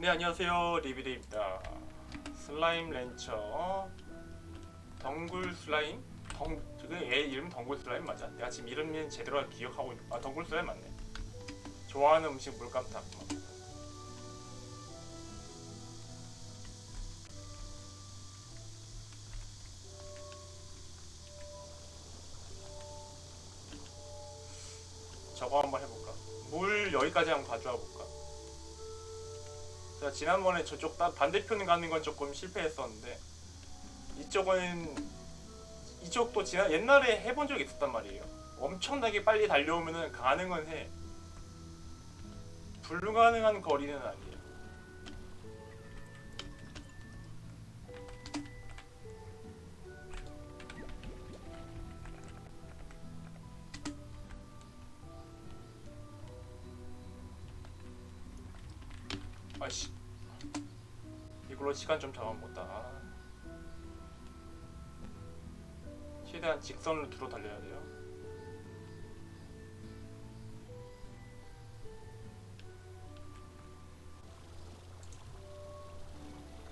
네 안녕하세요 리비데입니다 슬라임 렌처 덩굴 슬라임? 덩... 저게 얘 이름 덩굴 슬라임 맞아? 내가 지금 이름은 제대로 기억하고 있... 아 덩굴 슬라임 맞네 좋아하는 음식 물감탑 저거 한번 해볼까? 물 여기까지 한번 가져와 볼까? 제가 지난번에 저쪽 다- 반대편 가는 건 조금 실패했었는데 이쪽은 이쪽도 지난 옛날에 해본 적이 있었단 말이에요. 엄청나게 빨리 달려오면은 가능은 해. 불가능한 거리는 아니에요. 아씨. 이걸로 시간 좀 잡아보다. 최대한 직선으로 두로 달려야 돼요.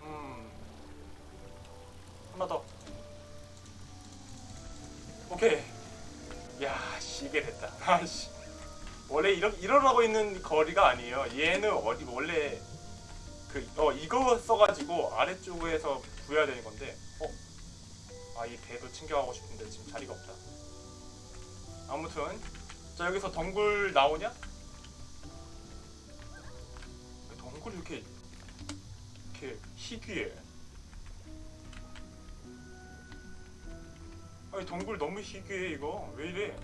음. 하나 더. 오케이. 야씨 이게 됐다. 아씨. 원래 이러, 이러라고 있는 거리가 아니에요. 얘는 어디 원래 그 어 이거 써가지고 아래쪽에서 부여야 되는 건데 어? 아 이 배도 챙겨가고 싶은데 지금 자리가 없다. 아무튼 자 여기서 덩굴 나오냐? 왜 덩굴이 이렇게 이렇게 희귀해? 아니 덩굴 너무 희귀해 이거. 왜 이래?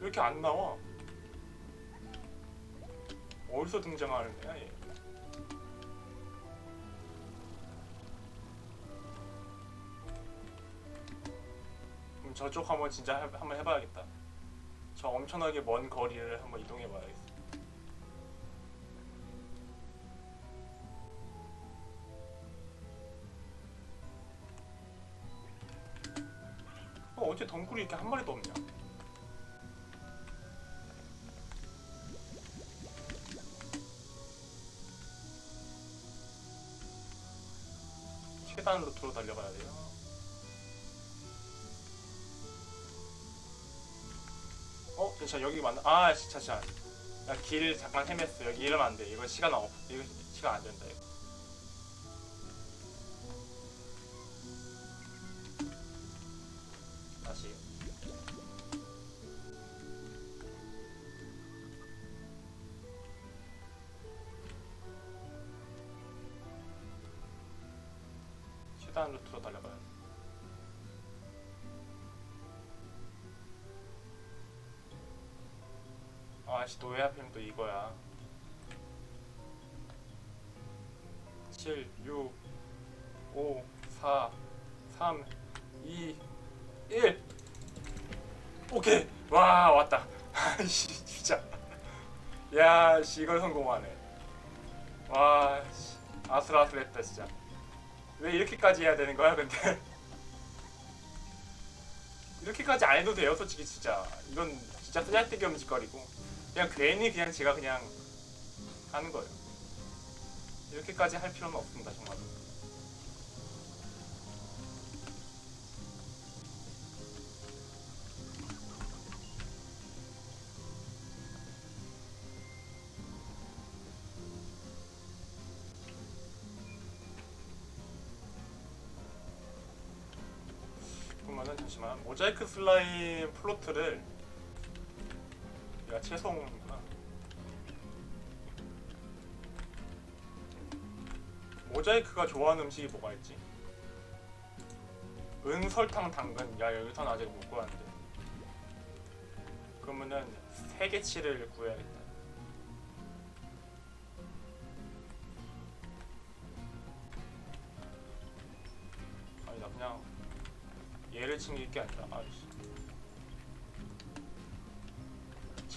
왜 이렇게 안 나와? 어디서 등장하는 거야 얘 저쪽 한번 진짜 해, 한번 해봐야겠다. 저 엄청나게 먼 거리를 한번 이동해봐야겠어. 어, 어째 덩굴이 이렇게 한 마리도 없냐? 최단 루트로 달려가야 돼요. 어? 잠시만 여기 맞나? 아 씨, 잠시만 나길 잠깐 헤맸어. 여기 이러면 안돼. 이거 시간 없 이거 시간 안 된다 이거. 다시. 최단 루트로 달려가야 돼 아씨 또왜 하필 또 이거야. 7 6 5 4 3 2 1 오케이. 와 왔다. 아씨 진짜. 야씨 이걸 성공하네. 와 씨, 아슬아슬했다 진짜. 왜 이렇게까지 해야 되는 거야 근데? 이렇게까지 안 해도 돼요 솔직히 진짜. 이건 진짜 쓰잘데기 없는 짓거리고 그냥 괜히 그냥 제가 그냥 하는 거예요. 이렇게까지 할 필요는 없습니다, 정말로. 그러면은 잠시만 모자이크 슬라임 플로트를 채송이구나. 모자이크가 좋아하는 음식이 뭐가 있지? 은설탕 당근. 야 여기선 아직 못 구하는데. 그러면은 세 개치를 구해야겠다.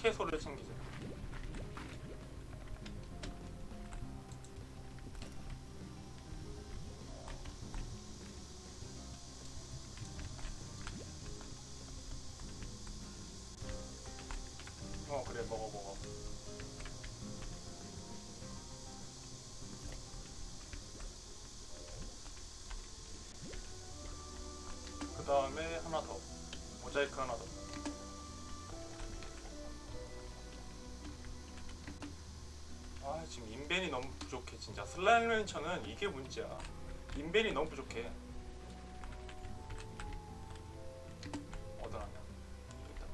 채소를 챙기자. 지금 인벤이 너무 부족해 진짜. 슬라임 런처는 이게 문제야. 인벤이 너무 부족해. 어디놨냐 여기 있다.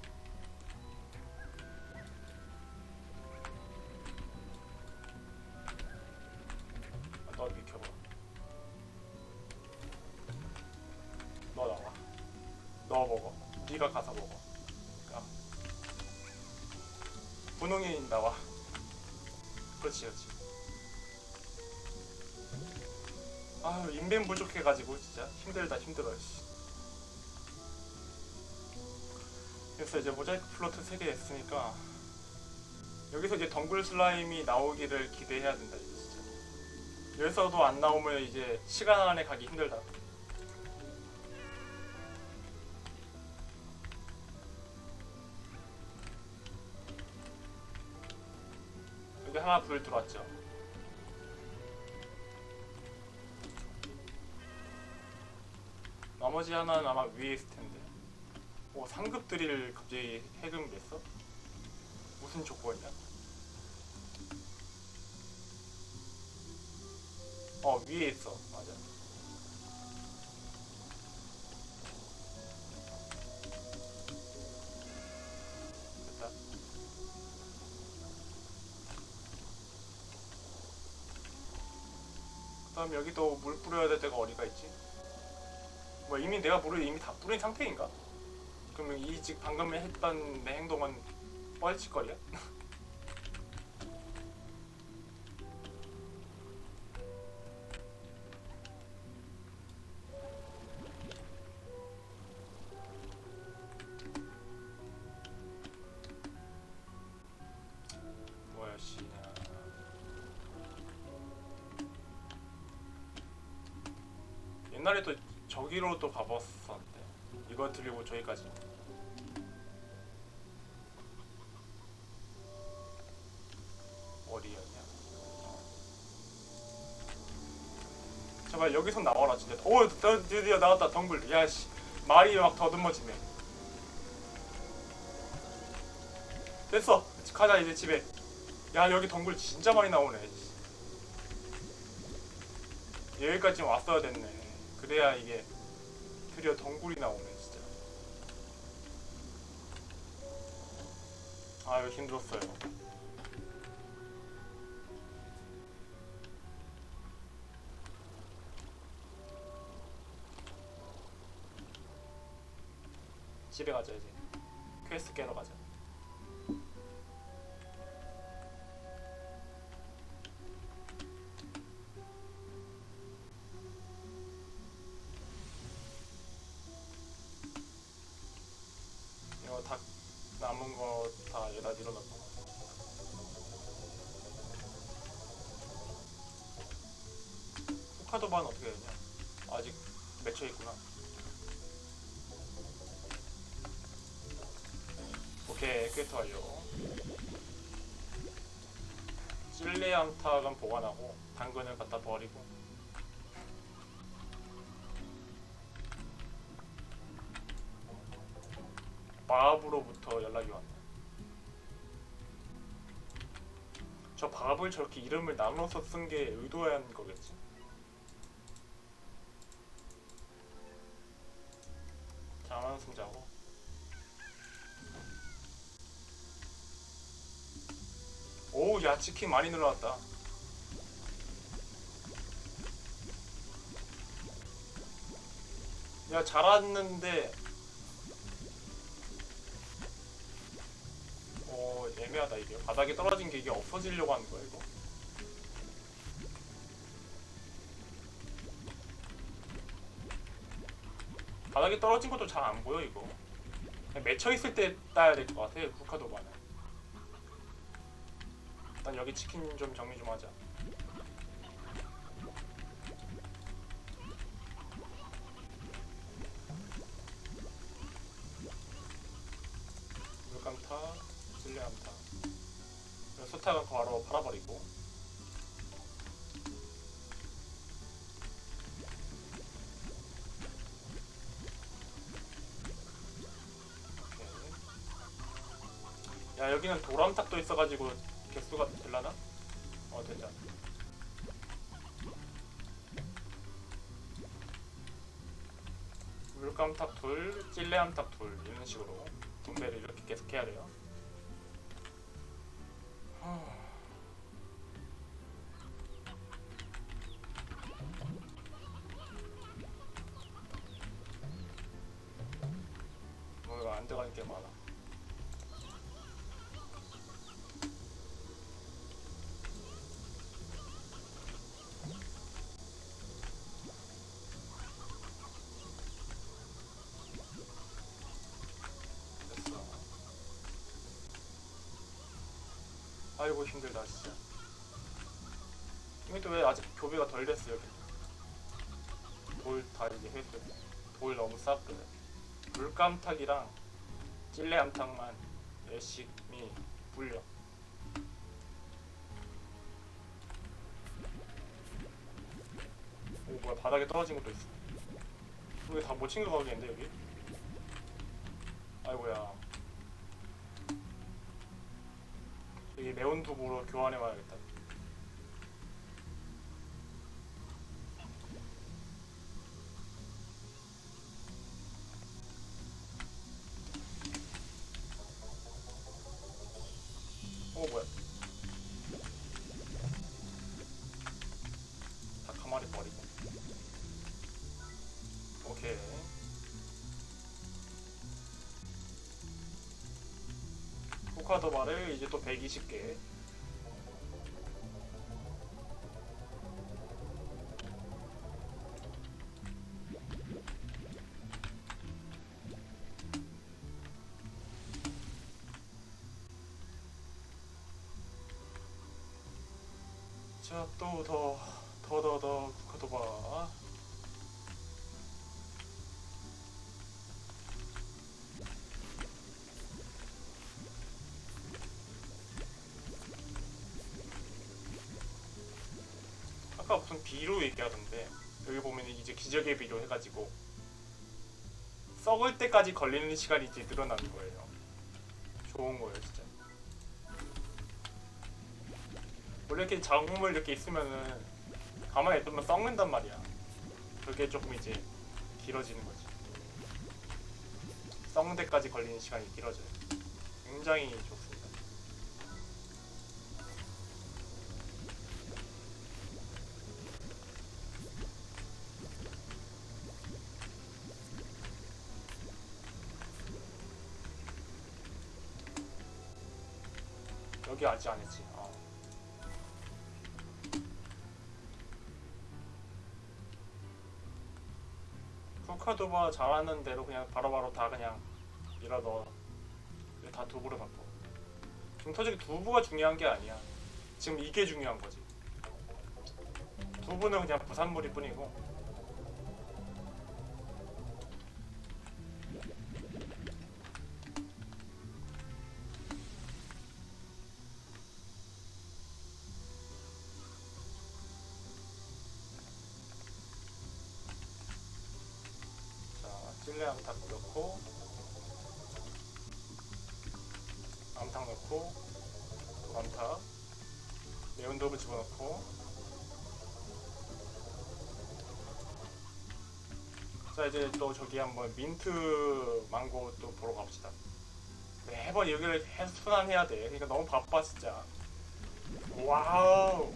아, 너 비켜봐. 너 나와. 너 먹어. 네가 가서 먹어. 야. 분홍이 나와 그렇지 그렇지. 아유 인벤 부족해가지고 진짜. 힘들다 힘들어 씨. 그래서 이제 모자이크 플로트 3개 했으니까 여기서 이제 덩굴 슬라임이 나오기를 기대해야 된다 이제 진짜. 여기서도 안 나오면 이제 시간 안에 가기 힘들다 하나 불 들어왔죠 나머지 하나는 아마 위에 있을 텐데 오 상급 드릴 갑자기 해금 냈어? 무슨 조건이야? 어 위에 있어 그다음 여기도 물 뿌려야 될 데가 어디가 있지? 뭐 이미 내가 물을 이미 다 뿌린 상태인가? 그러면 이 지금 방금 했던 내 행동은 뻘짓거리야? 옛날에 또 저기로 또 가봤었는데 이거 들리고 저기까지. 어디였냐? 제발 여기서 나와라 진짜. 오 드- 드디어 나왔다 덩굴. 야씨. 말이 막 더듬어지네. 됐어. 가자 이제 집에. 야 여기 덩굴 진짜 많이 나오네. 여기까지 왔어야 됐네 그래야 이게 드디어 덩굴이 나오네 진짜. 아유 힘들었어요. 집에 가자 이제. 퀘스트 깨러 가자 후카도반 어떻게 되냐 아직 맺혀 있구나 오케이 퀘스트 완료 찔레암탁은 보관하고 당근을 갖다 버리고 바브로부터 연락이 왔네. 저 밥을 저렇게 이름을 나눠서 쓴 게 의도한 거겠지. 장안 승자고. 오, 야 치킨 많이 늘어났다. 야 잘았는데. 어 애매하다 이게. 바닥에 떨어진 게 이게 없어지려고 하는 거야 이거. 바닥에 떨어진 것도 잘 안 보여 이거. 그냥 맺혀 있을 때 따야 될 것 같아 쿠카도바는 일단 여기 치킨 좀 정리 좀 하자. 물감타 질레암타. 소타가 그 바로 팔아버리고. 야 여기는 도람탁도 있어가지고 개수가 될라나? 어 된다. 물감탑 둘, 찔레암탑 둘 이런 식으로 분배를 이렇게 계속 해야 돼요. 하... 아이고 힘들다 진짜. 이것도 왜 아직 교배가 덜 됐어 여기. 돌 다 이제 해서 돌 너무 쌌거든. 물감탁이랑 찔레암탁만 열심히 불려. 오 뭐야 바닥에 떨어진 것도 있어. 이거 다못 챙겨가겠는데 여기? 아이고야. 여기 매운 두부로 교환해 와야겠다. 포카도바를 이제 또 120개. 자, 또 더, 더, 더, 더, 포카도 아까 무슨 비로 얘기하던데 여기 보면 이제 기적의 비로 해가지고 썩을 때까지 걸리는 시간이 이제 늘어나는 거예요. 좋은 거예요, 진짜. 원래 이렇게 작물 이렇게 있으면은 가만히 냅두면 썩는단 말이야. 그게 조금 이제 길어지는 거지. 썩는 데까지 걸리는 시간이 길어져요. 굉장히 좋습니다. 여기 아직 안 했지. 어. 쿠카도바 잘하는 대로 그냥 바로바로 다 그냥 밀어 넣어. 다 두부로 바꿔. 지금 솔직히 두부가 중요한 게 아니야. 지금 이게 중요한 거지. 두부는 그냥 부산물일 뿐이고. 암탉 넣고 암탉 넣고 암탉 매운 두부 집어넣고. 자 이제 또 저기 한번 민트 망고 또 보러 가봅시다. 매번 여기를 순환해야 돼. 그러니까 너무 바빠 진짜. 와우.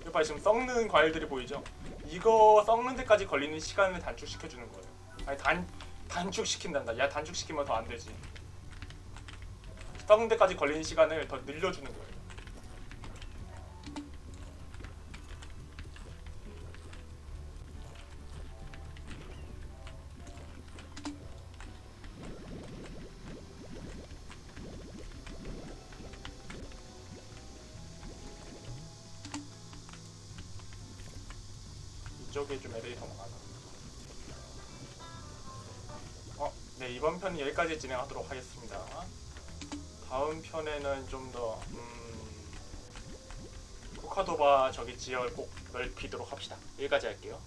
이거 봐 지금 썩는 과일들이 보이죠? 이거 썩는 데까지 걸리는 시간을 단축시켜 주는 거예요. 아니 단 단축 시킨단다. 야 단축 시키면 더 안 되지. 썩는 데까지 걸리는 시간을 더 늘려주는 거예요. 이쪽에 좀 애들이 더 많아. 네 이번 편은 여기까지 진행하도록 하겠습니다. 다음 편에는 좀더 음, 코카도바 저기 지역을 꼭 넓히도록 합시다. 여기까지 할게요.